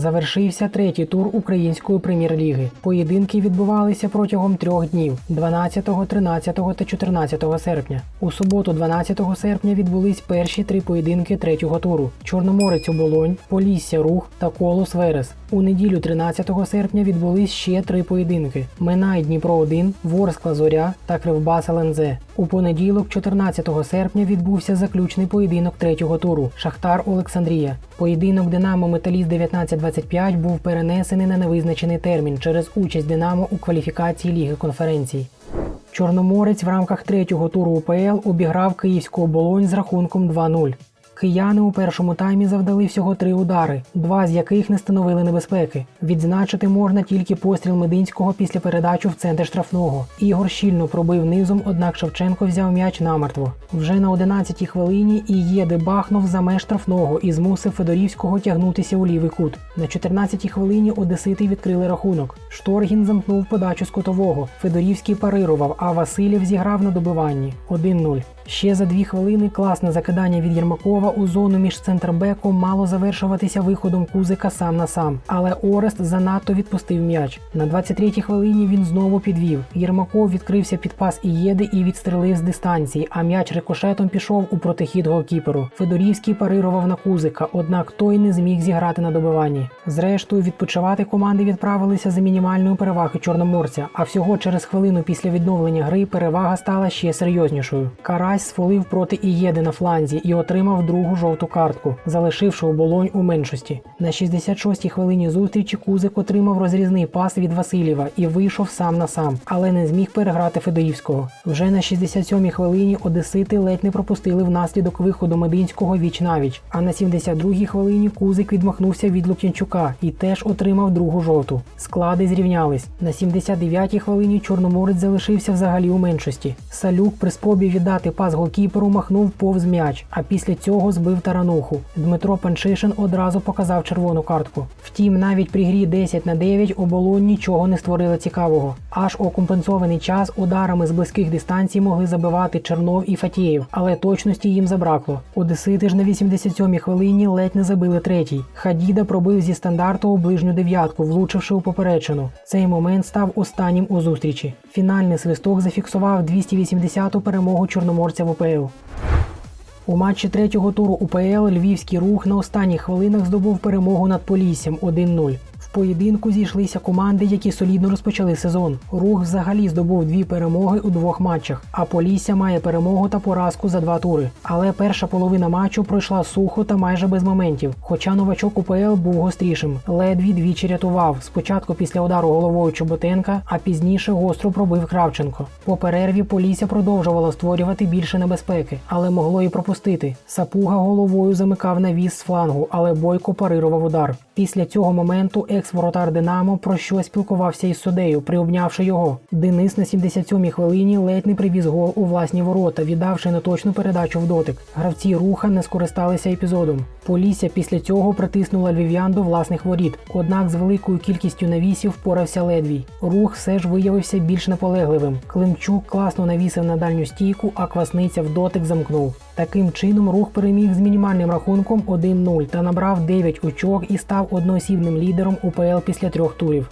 Завершився третій тур української прем'єр-ліги. Поєдинки відбувалися протягом трьох днів 12, 13 та 14 серпня. У суботу, 12 серпня, відбулись перші три поєдинки третього туру: Чорноморець у Болонь, Полісся Рух та Колос Верес. У неділю 13 серпня відбулись ще три поєдинки: Минай Дніпро 1 Ворскла Зоря та Кривбас ЛНЗ. У понеділок, 14 серпня, відбувся заключний поєдинок третього туру Шахтар Олександрія. Поєдинок Динамо Металіст 1925 був перенесений на невизначений термін через участь Динамо у кваліфікації Ліги конференцій. Чорноморець в рамках третього туру УПЛ обіграв київську оболонь з рахунком 2-0. Кияни у першому таймі завдали всього три удари, два з яких не становили небезпеки. Відзначити можна тільки постріл Мединського після передачу в центр штрафного. Ігор щільно пробив низом, однак Шевченко взяв м'яч намертво. Вже на 11-й хвилині Ієди бахнув за меж штрафного і змусив Федорівського тягнутися у лівий кут. На 14-й хвилині одесити відкрили рахунок. Шторгін замкнув подачу з котового. Федорівський парирував, а Василів зіграв на добиванні 1-0. Ще за дві хвилини класне закидання від Єрмакова у зону між центрбеком мало завершуватися виходом Кузика сам на сам, але Орест занадто відпустив м'яч. На 23-й хвилині він знову підвів. Єрмаков відкрився під пас Ієди і відстрелив з дистанції, а м'яч рикошетом пішов у протихід голкіперу. Федорівський парирував на Кузика, однак той не зміг зіграти на добиванні. Зрештою, відпочивати команди відправилися за мінімальної переваги чорноморця. А всього через хвилину після відновлення гри перевага стала ще серйознішою. Карась сфолив проти Ієди на фланзі і отримав другу жовту картку, залишивши оболонь у меншості. На 66-й хвилині зустрічі Кузик отримав розрізний пас від Васильєва і вийшов сам на сам, але не зміг переграти Федоївського. Вже на 67-й хвилині Одесити ледь не пропустили внаслідок виходу Мединського віч навіч. А на 72-й хвилині Кузик відмахнувся від Лук'янчука і теж отримав другу жовту. Склади зрівнялись. На 79-й хвилині Чорноморець залишився взагалі у меншості. Салюк при спробі віддати пас голкіперу махнув повз м'яч, а після цього збив тарануху. Дмитро Панчишин одразу показав червону картку. Втім, навіть при грі 10 на 9 оболонь нічого не створили цікавого. Аж у компенсований час ударами з близьких дистанцій могли забивати Чернов і Фатєєв, але точності їм забракло. Одесити ж на 87-й хвилині ледь не забили третій. Хадіда пробив зі стандарту у ближню дев'ятку, влучивши у поперечину. Цей момент став останнім у зустрічі. Фінальний свисток зафіксував 280-ту перемогу чорноморця в УПЛ. У матчі третього туру УПЛ Львівський рух на останніх хвилинах здобув перемогу над Поліссям 1-0. Поєдинку зійшлися команди, які солідно розпочали сезон. Рух взагалі здобув дві перемоги у двох матчах, а Полісся має перемогу та поразку за два тури. Але перша половина матчу пройшла сухо та майже без моментів. Хоча новачок УПЛ був гострішим. Ледві двічі рятував. Спочатку після удару головою Чоботенка, а пізніше гостро пробив Кравченко. По перерві Полісся продовжувала створювати більше небезпеки, але могло і пропустити. Сапуга головою замикав навіс з флангу, але Бойко парирував удар. Після цього моменту екс-воротар Динамо про щось спілкувався із судею, приобнявши його. Денис на 77-й хвилині ледь не привіз гол у власні ворота, віддавши неточну передачу в дотик. Гравці руха не скористалися епізодом. Полісся після цього притиснула львів'ян до власних воріт. Однак з великою кількістю навісів впорався ледвій. Рух все ж виявився більш наполегливим. Климчук класно навісив на дальню стійку, а квасниця в дотик замкнув. Таким чином рух переміг з мінімальним рахунком 1-0 та набрав 9 очок і став одноосібним лідером УПЛ після трьох турів.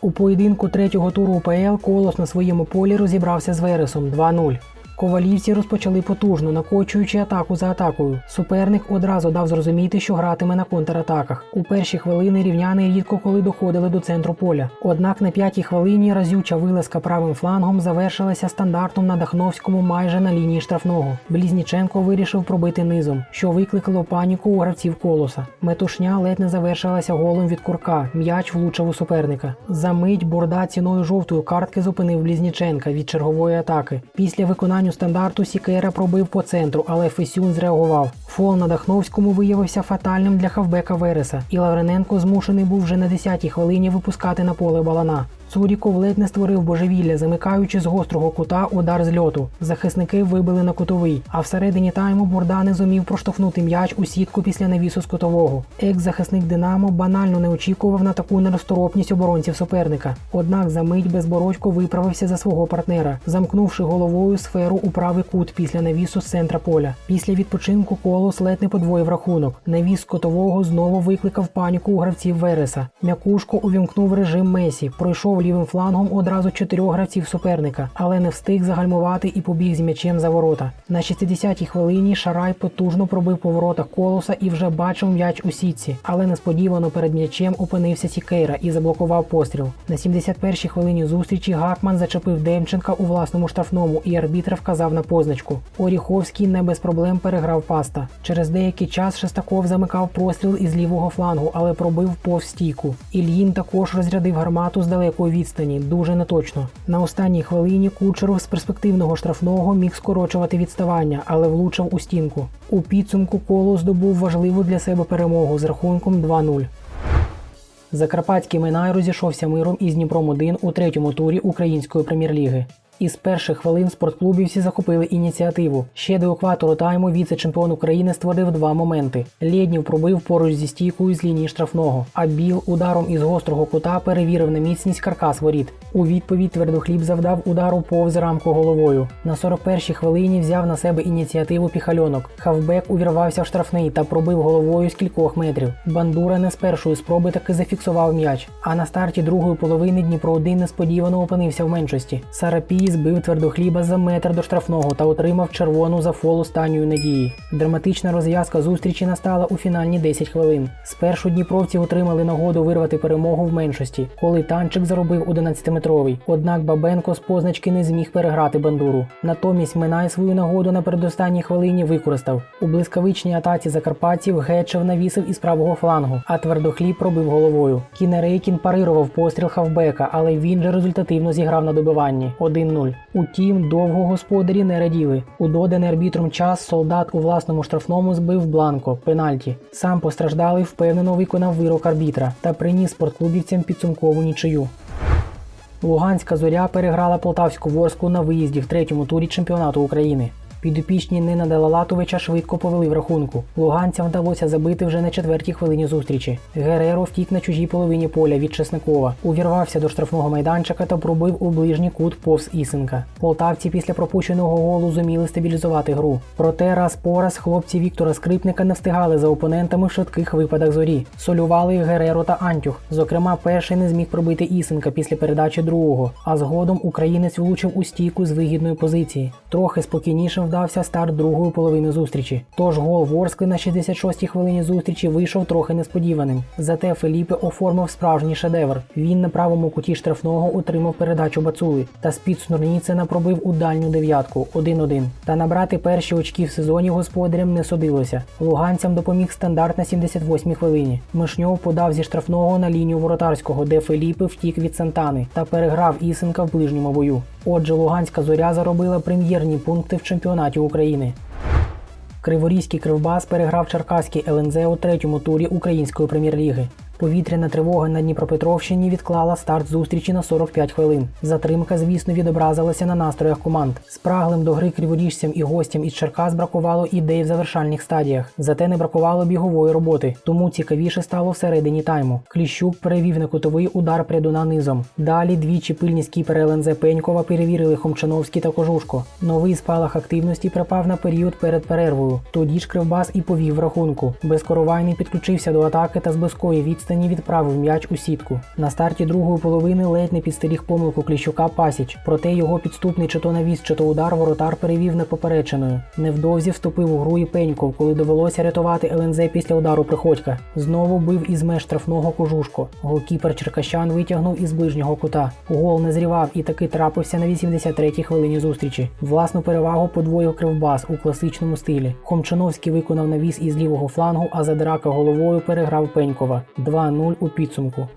У поєдинку третього туру УПЛ Колос на своєму полі розібрався з Вересом 2-0. Ковалівці розпочали потужно, накочуючи атаку за атакою. Суперник одразу дав зрозуміти, що гратиме на контратаках. У перші хвилини рівняни рідко коли доходили до центру поля. Однак на п'ятій хвилині разюча вилазка правим флангом завершилася стандартом на Дахновському майже на лінії штрафного. Блізніченко вирішив пробити низом, що викликало паніку у гравців колоса. Метушня ледь не завершилася голом від курка. М'яч влучив у суперника. За мить борда ціною жовтої картки зупинив Блізніченка від чергової атаки. Після виконання стандарту Сікера пробив по центру, але Фесюн зреагував. Фол на Дахновському виявився фатальним для хавбека Вереса, і Лаврененко змушений був вже на 10-й хвилині випускати на поле балана. Цуріков ледь не створив божевілля, замикаючи з гострого кута удар з льоту. Захисники вибили на кутовий, а всередині тайму Бурда не зумів проштовхнути м'яч у сітку після навісу з кутового. Екс-захисник Динамо банально не очікував на таку неросторопність оборонців суперника. Однак за мить безбородько виправився за свого партнера, замкнувши головою сферу у правий кут після навісу з центра поля. Після відпочинку колос ледь не подвоїв рахунок. Навіс котового знову викликав паніку у гравців Вереса. Мякушко увімкнув режим Месі, пройшов лівим флангом одразу чотирьох гравців суперника, але не встиг загальмувати і побіг з м'ячем за ворота. На 60-й хвилині Шарай потужно пробив по воротах колоса і вже бачив м'яч у сітці, але несподівано перед м'ячем опинився Сікейра і заблокував постріл. На 71-й хвилині зустрічі Гакман зачепив Демченка у власному штрафному, і арбітр вказав на позначку. Оріховський не без проблем переграв паста. Через деякий час Шестаков замикав простріл із лівого флангу, але пробив повз стійку. Ільїн також розрядив гармату з далекої відстані, дуже неточно. На останній хвилині Кучеров з перспективного штрафного міг скорочувати відставання, але влучив у стінку. У підсумку коло здобув важливу для себе перемогу з рахунком 2-0. Закарпатський Минай розійшовся миром із Дніпром 1 у третьому турі української прем'єр-ліги. Із перших хвилин спортклубівці захопили ініціативу. Ще до екватору тайму віце-чемпіон України створив два моменти. Лєднів пробив поруч зі стійкою з лінії штрафного, а Біл ударом із гострого кута перевірив на міцність каркас воріт. У відповідь твердохліб завдав удару повз рамку головою. На 41-й хвилині взяв на себе ініціативу піхальонок. Хавбек увірвався в штрафний та пробив головою з кількох метрів. Бандура не з першої спроби таки зафіксував м'яч. А на старті другої половини Дніпро 1 несподівано опинився в меншості. Сарапій збив твердохліба за метр до штрафного та отримав червону за фол останньої надії. Драматична розв'язка зустрічі настала у фінальні 10 хвилин. Спершу дніпровці отримали нагоду вирвати перемогу в меншості, коли танчик заробив 11-метровий. Однак Бабенко з позначки не зміг переграти бандуру. Натомість Минай свою нагоду на передостанній хвилині використав. У блискавичній атаці закарпатців Гетчев навісив із правого флангу, а твердохліб пробив головою. Кінерейкін парирував постріл хавбека, але він же результативно зіграв на добиванні 1-0. Утім, довго господарі не раділи. У доданий арбітром час солдат у власному штрафному збив бланко пенальті. Сам постраждалий впевнено виконав вирок арбітра та приніс спортклубівцям підсумкову нічию. Луганська зоря переграла Полтавську Ворску на виїзді в третьому турі чемпіонату України. Підопічні Нина Делалатовича швидко повели в рахунку. Луганцям вдалося забити вже на четвертій хвилині зустрічі. Гереро втік на чужій половині поля від Чесникова, увірвався до штрафного майданчика та пробив у ближній кут повз Ісенка. Полтавці після пропущеного голу зуміли стабілізувати гру. Проте раз по раз хлопці Віктора Скрипника не встигали за опонентами в швидких випадах зорі. Солювали Гереро та Антюх. Зокрема, перший не зміг пробити Ісенка після передачі другого, а згодом українець влучив у стійку з вигідної позиції. Трохи спокійніше вдався старт другої половини зустрічі. Тож гол Ворскли на 66-й хвилині зустрічі вийшов трохи несподіваним. Зате Феліпе оформив справжній шедевр. Він на правому куті штрафного отримав передачу Бацули та з-під Снурніцина пробив у дальню дев'ятку 1-1. Та набрати перші очки в сезоні господарям не судилося. Луганцям допоміг стандарт на 78-й хвилині. Мишньов подав зі штрафного на лінію воротарського, де Феліпе втік від Сантани та переграв Ісенка в ближньому бою. Отже, Луганська зоря заробила прем'єрні пункти в чемпіонаті України. Криворізький кривбас переграв Черкаський ЛНЗ у третьому турі української прем'єр-ліги. Повітряна тривога на Дніпропетровщині відклала старт зустрічі на 45 хвилин. Затримка, звісно, відобразилася на настроях команд. Спраглим до гри криворіжцям і гостям із Черкас бракувало ідей в завершальних стадіях. Зате не бракувало бігової роботи, тому цікавіше стало всередині тайму. Кліщук перевів на кутовий удар прядуна низом. Далі двічі пильні скіпери ЛНЗ Пенькова перевірили Хомчановський та Кожушко. Новий спалах активності припав на період перед перервою. Тоді ж Кривбас і повів в рахунку. Безкоровайний підключився до атаки та з близької відстані відстані відправив м'яч у сітку. На старті другої половини ледь не підстеріг помилку Кліщука Пасіч, проте його підступний чи то навіс, чи то удар воротар перевів непопереченою. Невдовзі вступив у гру і Пеньков, коли довелося рятувати ЛНЗ після удару Приходька. Знову бив із меж штрафного кожушко. Голкіпер Черкащан витягнув із ближнього кута. Гол не зрівав і таки трапився на 83-й хвилині зустрічі. Власну перевагу подвоїв кривбас у класичному стилі. Хомчановський виконав навіс із лівого флангу, а Задрака головою переграв Пенькова. 2-0 у підсумку.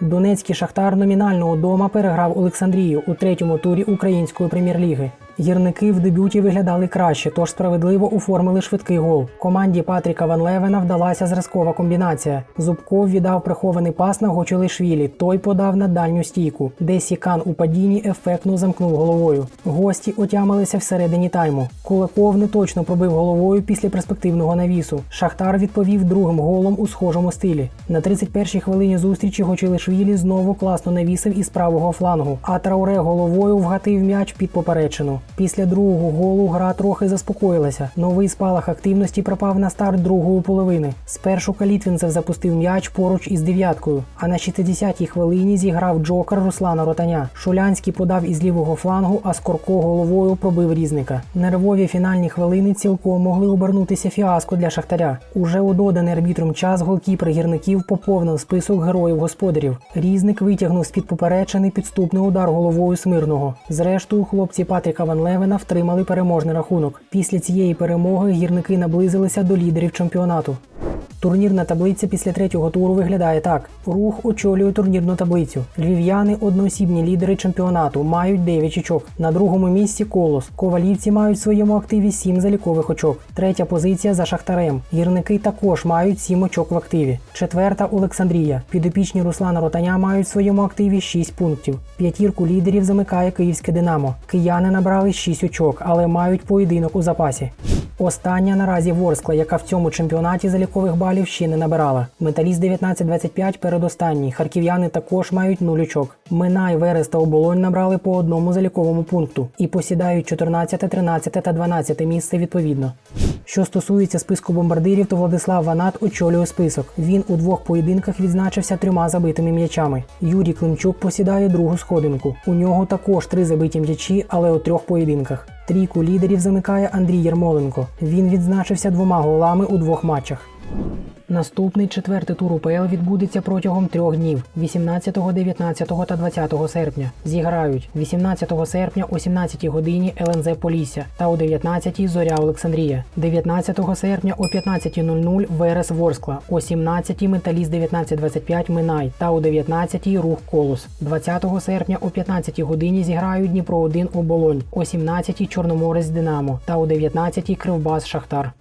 Донецький шахтар номінально удома переграв Олександрію у третьому турі української прем'єр-ліги. Гірники в дебюті виглядали краще, тож справедливо оформили швидкий гол. Команді Патріка Ван Левена вдалася зразкова комбінація. Зубков віддав прихований пас на Гочелишвілі. Той подав на дальню стійку, де Сікан у падінні ефектно замкнув головою. Гості отямилися всередині тайму. Кулаков не точно пробив головою після перспективного навісу. Шахтар відповів другим голом у схожому стилі. На 31-й хвилині зустрічі Гочелишвілі знову класно навісив із правого флангу, а Трауре головою вгатив м'яч під поперечину. Після другого голу гра трохи заспокоїлася. Новий спалах активності пропав на старт другої половини. Спершу Калітвінцев запустив м'яч поруч із дев'яткою, а на 60-й хвилині зіграв Джокер Руслана Ротаня. Шулянський подав із лівого флангу, а Скорко головою пробив різника. Нервові фінальні хвилини цілком могли обернутися фіаско для Шахтаря. Уже у доданий арбітром час голкіпер гірників поповнив список героїв господарів. Різник витягнув з-під поперечини підступний удар головою Смирного. Зрештою, хлопці Патріка Ван Левена втримали переможний рахунок. Після цієї перемоги гірники наблизилися до лідерів чемпіонату. Турнірна таблиця після третього туру виглядає так: рух очолює турнірну таблицю. Львів'яни одноосібні лідери чемпіонату, мають 9 очок. На другому місці колос. Ковалівці мають в своєму активі 7 залікових очок. Третя позиція за шахтарем. Гірники також мають 7 очок в активі. Четверта Олександрія. Підопічні Руслана Ротаня мають в своєму активі 6 пунктів. П'ятірку лідерів замикає київське Динамо. Кияни набрали 6 очок, але мають поєдинок у запасі. Остання наразі Ворскла, яка в цьому чемпіонаті залікових балів ще не набирала. Металіст 19-25 передостанній. Харків'яни також мають нуль очок. Минай, Верес та Оболонь набрали по одному заліковому пункту і посідають 14, 13 та 12 місце відповідно. Що стосується списку бомбардирів, то Владислав Ванат очолює список. Він у двох поєдинках відзначився трьома забитими м'ячами. Юрій Климчук посідає другу сходинку. У нього також три забиті м'ячі, але у трьох поєдинках. Трійку лідерів замикає Андрій Єрмоленко. Він відзначився двома голами у двох матчах. Наступний четвертий тур УПЛ відбудеться протягом трьох днів 18, 19 та 20 серпня. Зіграють 18 серпня о 17 годині ЛНЗ Полісся та о 19 Зоря Олександрія, 19 серпня о 15.00 Верес Ворскла, о 17 Металіст 1925 Минай та о 19 Рух Колос. 20 серпня о 15 годині зіграють Дніпро 1 Оболонь, о 17 Чорноморець Динамо та о 19 Кривбас Шахтар.